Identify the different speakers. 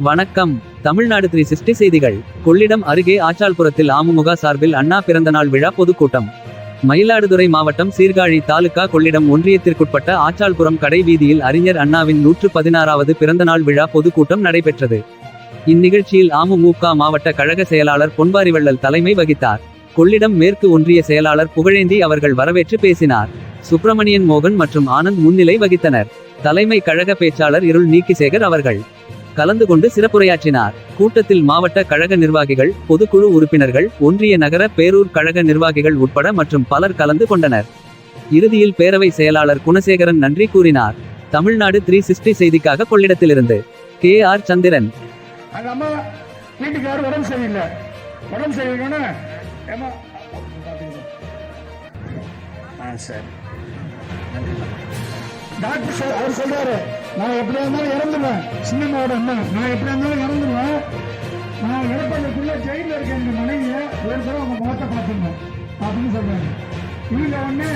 Speaker 1: வணக்கம். Tamil Nadu three sixty செய்திகள். கொள்ளிடம் அருகே ஆச்சாள்புரத்தில் அமமுக சார்பில் அண்ணா பிறந்தநாள் விழா பொதுக்கூட்டம். மயிலாடுதுறை மாவட்டம் சீர்காழி தாலுகா கொள்ளிடம் ஒன்றியத்திற்குட்பட்ட ஆச்சாள்புரம் கடை வீதியில் அறிஞர் அண்ணாவின் நூற்று பதினாறாவது பிறந்தநாள் விழா பொதுக்கூட்டம் நடைபெற்றது. இந்நிகழ்ச்சியில் அமமுக மாவட்ட கழக செயலாளர் பொன்வாரிவள்ளல் தலைமை வகித்தார். கொள்ளிடம் மேற்கு ஒன்றிய செயலாளர் புகழேந்தி அவர்கள் வரவேற்று பேசினார். சுப்பிரமணியன் மோகன் மற்றும் ஆனந்த் முன்னிலை வகித்தனர். தலைமை கழக பேச்சாளர் இருள் நீக்கிசேகர் அவர்கள் கலந்து கொண்டு சிறப்புரையாற்றினார். கூட்டத்தில் மாவட்ட கழக நிர்வாகிகள் பொதுக்குழு உறுப்பினர்கள் ஒன்றிய நகர பேரூர் கழக நிர்வாகிகள் உட்பட மற்றும் பலர் கலந்து கொண்டனர். இறுதியில் பேரவை செயலாளர் குணசேகரன் நன்றி கூறினார். தமிழ்நாடு த்ரீ சிக்ஸ்டி செய்திக்காக கொள்ளிடத்திலிருந்து கே ஆர் சந்திரன்.
Speaker 2: அந்த அம்மா வீட்டுக்காரர் உடம்பு சரியில்லை. உடம்பு சரியில்லைன்னா ஏமா ஆ சரி. டாக்டர் சார் அவர் சொல்றாரு நான் எப்படியா இருந்தாலும் இறந்துடுவேன் சின்னம்மாவோட அம்மா நான் எப்படியா இருந்தாலும் இறந்துடுவேன் நான் இறப்பதற்குள்ள ஜெயிலில் இருக்க எங்க மனைவியை ஒரு தடவை அவங்க முகத்தை பார்த்துருந்தேன் அப்படின்னு சொல்றாரு. இவங்க ஒன்று